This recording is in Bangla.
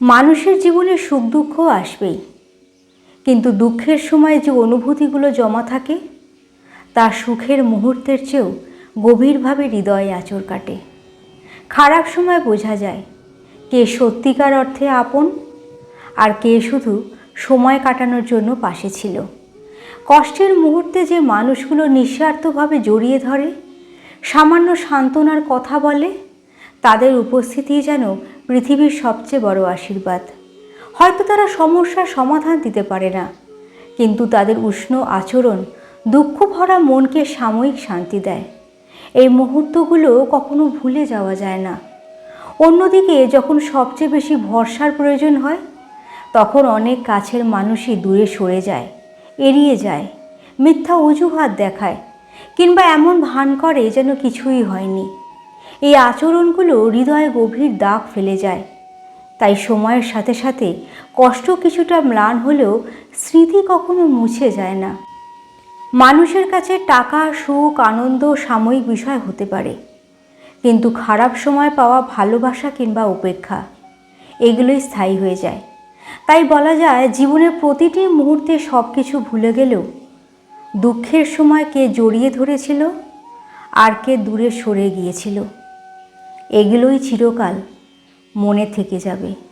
মানুষের জীবনে সুখ দুঃখ আসবেই। কিন্তু দুঃখের সময় যে অনুভূতিগুলো জমা থাকে, তা সুখের মুহূর্তের চেয়েও গভীরভাবে হৃদয়ে আঁচড় কাটে। খারাপ সময় বোঝা যায় কে সত্যিকার অর্থে আপন আর কে শুধু সময় কাটানোর জন্য পাশে ছিল। কষ্টের মুহূর্তে যে মানুষগুলো নিঃস্বার্থভাবে জড়িয়ে ধরে, সামান্য সান্ত্বনার কথা বলে তাদের উপস্থিতি যেন পৃথিবীর সবচেয়ে বড় আশীর্বাদ। হয়তো তারা সমস্যার সমাধান দিতে পারে না, কিন্তু তাদের উষ্ণ আচরণ দুঃখ ভরা মনকে সাময়িক শান্তি দেয়। এই মুহূর্তগুলো কখনো ভুলে যাওয়া যায় না। অন্যদিকে যখন সবচেয়ে বেশি ভরসার প্রয়োজন হয়, তখন অনেক কাছের মানুষই দূরে সরে যায়, এড়িয়ে যায়, মিথ্যা অজুহাত দেখায়, কিংবা এমন ভান করে যেন কিছুই হয়নি। এই আচরণগুলো হৃদয়ে গভীর দাগ ফেলে যায়। তাই সময়ের সাথে সাথে কষ্ট কিছুটা ম্লান হলেও স্মৃতি কখনো মুছে যায় না। মানুষের কাছে টাকা, সুখ, আনন্দ সাময়িক বিষয় হতে পারে। কিন্তু খারাপ সময় পাওয়া ভালোবাসা কিংবা উপেক্ষা, এগুলোই স্থায়ী হয়ে যায়। তাই বলা যায়, জীবনের প্রতিটি মুহূর্তে সব কিছু ভুলে গেলেও দুঃখের সময় কে জড়িয়ে ধরেছিল? আর কে দূরে সরে গিয়েছিল? এগুলোই চিরকাল মনে থেকে যাবে।